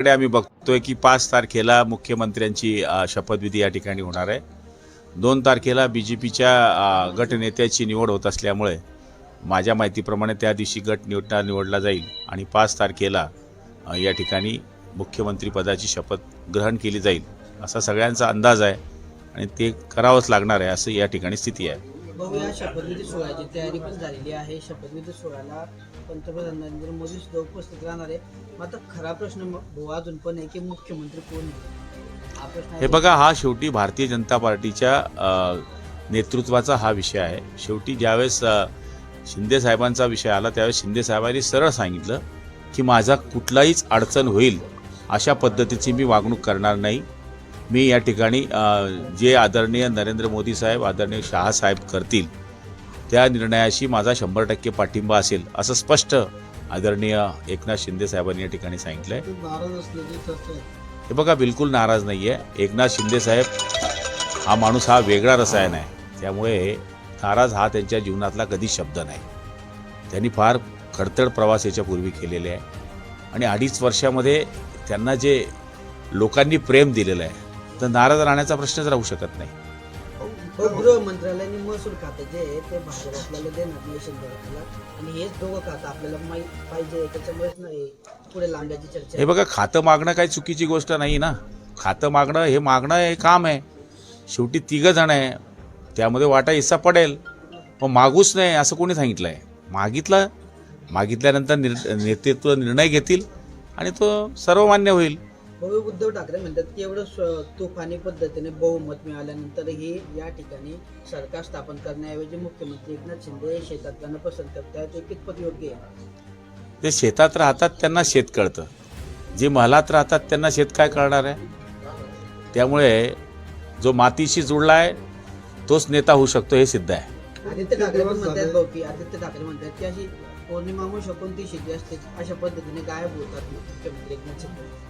कडे आम्ही बघतोय की पाच तारखेला मुख्यमंत्र्यांची शपथविधी या ठिकाणी होणार आहे. दोन तारखेला बी जे पीच्या गटनेत्याची निवड होत असल्यामुळे माझ्या माहितीप्रमाणे त्या दिवशी गट निवडणार निवडला जाईल आणि पाच तारखेला या ठिकाणी मुख्यमंत्रीपदाची शपथ ग्रहण केली जाईल असा सगळ्यांचा अंदाज आहे आणि ते करावंच लागणार आहे असं या ठिकाणी स्थिती आहे. भाऊ या शपथविधी सोहळ्याची तयारी पण झालेली आहे. शपथविधी सोहळ्याला पंतप्रधान नरेंद्र मोदी सुद्धा उपस्थित राहणार आहे मात्र खरा प्रश्न म- भाऊ अजून पण आहे की मुख्यमंत्री कोण हा प्रश्न आहे. हे बघा हा शेवटी भारतीय जनता पार्टीच्या अ, नेतृत्वाचा हा विषय आहे. शेवटी ज्यावेळेस अ, शिंदे साहेबांचा विषय आला त्यावेळेस शिंदे साहेबांनी सरळ सांगितलं की माझा कुठलाहीच अडचण होईल अशा पद्धतीची मी वागणूक करणार नाही. मी या ठिकाणी जे आदरणीय नरेंद्र मोदी साहेब आदरणीय शहा साहेब करतील त्या निर्णयाशी माझा शंभर टक्के पाठिंबा असेल असं स्पष्ट आदरणीय एकनाथ शिंदे साहेबांनी या ठिकाणी सांगितलं आहे. हे बघा बिलकुल नाराज नाही आहे एकनाथ शिंदे साहेब हा माणूस हा वेगळा रसायन आहे. त्यामुळे नाराज हा त्यांच्या जीवनातला कधीच शब्द नाही. त्यांनी फार खडतड प्रवास याच्यापूर्वी केलेले आहे. आणि अडीच वर्षामध्ये त्यांना जे लोकांनी प्रेम दिलेलं आहे तर नाराज राहण्याचा प्रश्नच राहू शकत नाही. गृह मंत्रालयाने महसूल खातं जे आहे ते भाजप आपल्याला देणार नाही आणि हेच दोघं खातं आपल्याला माहीत पाहिजे त्याच्यामुळेच नाही पुढे लांब्याची चर्चा हे बघा खातं मागणं काही चुकीची गोष्ट नाही ना. खातं मागणं हे मागणं हे काम आहे. शेवटी तिघं जण आहे. त्यामध्ये वाटा हिस्सा पडेल. पण मागूच नाही असं कोणी सांगितलं आहे मागितलं मागितल्यानंतर निर नेतृत्व निर्णय घेतील आणि तो सर्वमान्य होईल. भाऊ उद्धव ठाकरे म्हणतात की एवढं तुफानी पद्धतीने बहुमत मिळाल्यानंतरही या ठिकाणी सरकार स्थापन करण्याऐवजी मुख्यमंत्री एकनाथ शिंदे हे शेतात पसंत करतायत ते कितपत योग्य आहे? जे शेतात राहतात त्यांना शेत कळतं. जे महलात राहतात त्यांना शेत काय कळणार आहे? त्यामुळे जो मातीशी जुळला आहे तोच नेता होऊ शकतो हे सिद्ध आहे. आदित्य ठाकरे पण म्हणतात भाऊ की आदित्य ठाकरे म्हणतात की अशी पौर्णिमा अमावस्या कोणती शेती असते अशा पद्धतीने गायब होतात मुख्यमंत्री एकनाथ शिंदे.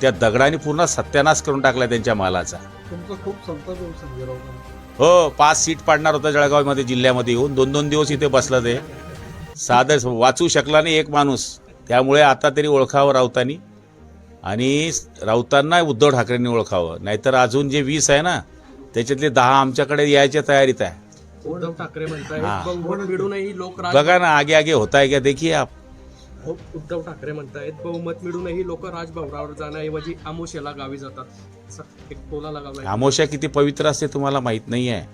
त्या दगडाने पूर्ण सत्यानाश करून टाकला त्यांच्या मालाचा. तुमचा खूप संताप येऊ संजय राऊत हो पाच सीट पाडणार होता जळगावमध्ये जिल्ह्यामध्ये येऊन दोन दोन दिवस इथे बसलं ते. साधं वाचू शकला नाही एक माणूस. त्यामुळे आता तरी ओळखावं राऊतांनी. आणि राऊतांना उद्धव ठाकरेंनी ओळखावं. नाहीतर अजून जे वीस आहे ना त्याच्यातले दहा आमच्याकडे यायच्या तयारीत आहे. उद्धव ठाकरे हा. राज बघा ना आगे आगे होता है क्या देखिए आप उद्धव ठाकरे म्हणतायत बहुमत मिळूनही लोक राजभवनावर जाण्याऐवजी आमोशेला गावी जातात. एक टोला लगावलाय. अमावस्या किती पवित्र असते तुम्हाला माहीत नाही आहे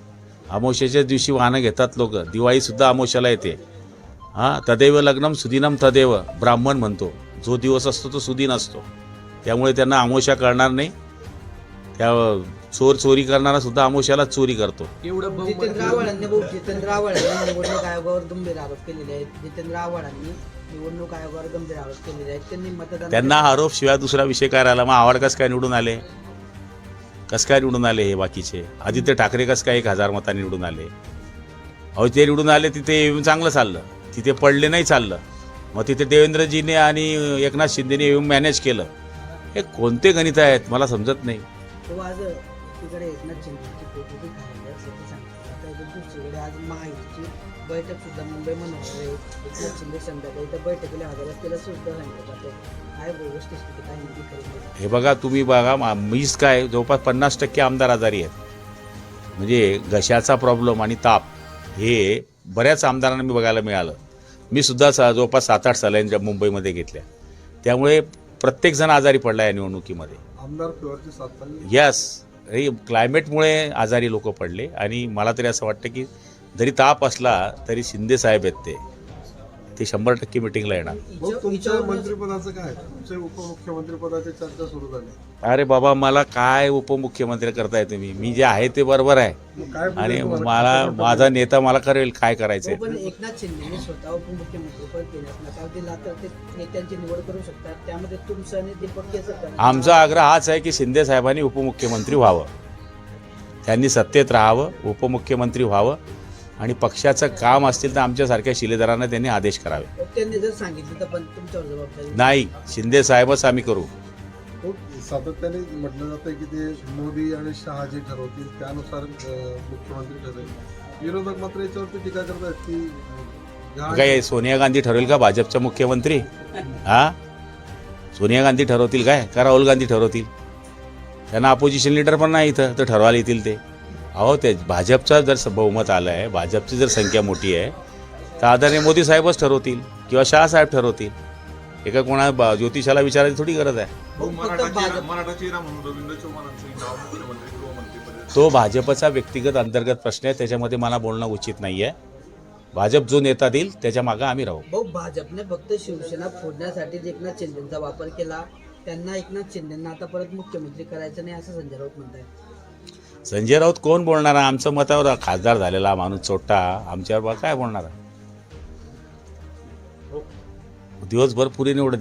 अमावस्याच्या दिवशी वाहनं घेतात लोक. दिवाळीसुद्धा अमावस्याला येते. हां तदैव लग्नम सुदिनम तदैव ब्राह्मण म्हणतो. जो दिवस असतो तो सुदिन असतो. त्यामुळे त्यांना अमावस्या कळणार नाही. त्या चोर चोरी करणारा सुद्धा अमावस्याला चोरी करतो. एवढं बहुमत जितेंद्र आव्हाडांनी जितेंद्र आव्हाडांनी निवडणूक आयोगावर गंभीर आरोप केलेले आहेत. जितेंद्र आव्हाडांनी निवडणूक आयोगावर गंभीर आरोप केलेले आहेत. त्यांनी मतदान त्यांना आरोप शिवाय दुसरा विषय काय राहिला? मग आवड कसं काय निवडून आले? कसं काय निवडून आले हे बाकीचे? आदित्य ठाकरे कसं काय एक हजार मतांनी निवडून आले? अहो ते निवडून आले तिथे येऊन चांगलं चाललं. तिथे पडले नाही चाललं. मग तिथे देवेंद्रजीने आणि एकनाथ शिंदेने येऊन मॅनेज केलं. हे कोणते गणित आहेत? मला समजत नाही. तो आज एकीकडे एकनाथ शिंदेची बैठकी झालेली आहे असं ते सांगितलं आता इथे दुसरीकडे आज महायुतीची बैठक सुद्धा मुंबई आहे. एकनाथ शिंदे संध्याकाळी त्या बैठकीला हजर असलेलं सुद्धा सांगितलं जातं काय व्यवस्थित स्थिती काय नेमकी खरी आहे? हे बघा तुम्ही बघा मीच काय जवळपास पन्नास टक्के आमदार आजारी आहेत. म्हणजे घशाचा प्रॉब्लेम आणि ताप हे बऱ्याच आमदारांना मी बघायला मिळालं. मी सुद्धा सा जवळपास सात आठ सलाईन मुंबईमध्ये घेतल्या. त्यामुळे प्रत्येकजण आजारी पडला या निवडणुकीमध्ये. आमदार यस हे क्लायमेटमुळे आजारी लोक पडले आणि मला तरी असं वाटतं की जरी ताप असला तरी शिंदे साहेब आहेत ते. ते शंभर टक्के मिटिंगला येणार. भाऊ तुमच्या मंत्रिपदाचं काय? तुमच्या उपमुख्यमंत्री पदाची चर्चा सुरू झाली. अरे बाबा मला काय उपमुख्यमंत्री करताय तुम्ही? मी जे आहे ते बरोबर आहे. आणि? मला माझा नेता मला करेल काय करायचंय? हो, पण एकनाथ शिंदेने स्वतः उपमुख्यमंत्री पद देण्यास नकार दिला तर ते नेत्यांची निवड करू शकतात. त्यामध्ये तुमचं आणि दीपक केसरकर आमचा आग्रह हाच आहे की शिंदे साहेबांनी उपमुख्यमंत्री व्हावं. त्यांनी सत्तेत राहावं उपमुख्यमंत्री व्हावं. आणि पक्षाचं काम असतील तर आमच्यासारख्या शिलेदारांना त्यांनी आदेश करावे. त्यांनी जर सांगितलं तर पण तुमच्यावर जबाबदारी नाही शिंदे साहेबच आम्ही करू. खूप सातत्याने म्हटलं जातं की ते मोदी आणि शहा जे ठरवतील त्यानुसार अं, मुख्यमंत्री ठरेल. विरोधक मात्र याच्यावरती टीका करतात की अं, काय सोनिया गांधी ठरवेल का भाजपच्या मुख्यमंत्री? हा? सोनिया गांधी ठरवतील काय? का राहुल गांधी ठरवतील? त्यांना अपोजिशन लीडर पण नाही इथं तर ठरवायला येतील ते. अहो ते भाजपचा जर बहुमत आलं आहे भाजपची जर संख्या मोठी आहे तर आदरणीय मोदी साहेबच ठरवतील किंवा शहासाहेब ठरवतील. एका कोणा बा- ज्योतिषाला विचारायची थोडी गरज आहे. तो भाजपचा व्यक्तिगत अंतर्गत प्रश्न आहे त्याच्यामध्ये मला बोलणं उचित नाही आहे भाजप जो नेता देईल त्याच्या मागं आम्ही राहू. भाऊ भाजपने फक्त शिवसेना फोडण्यासाठी एकनाथ शिंदेचा वापर केला त्यांना एकनाथ शिंदेना आता परत मुख्यमंत्री करायचं नाही असं संजय राऊत म्हणताय संजय राऊत कोण बोलणार? आहे आमचं मतावर खासदार झालेला माणूस चोट्टा आमच्यावर काय बोलणार आहे. दिवसभर पुरी निवडत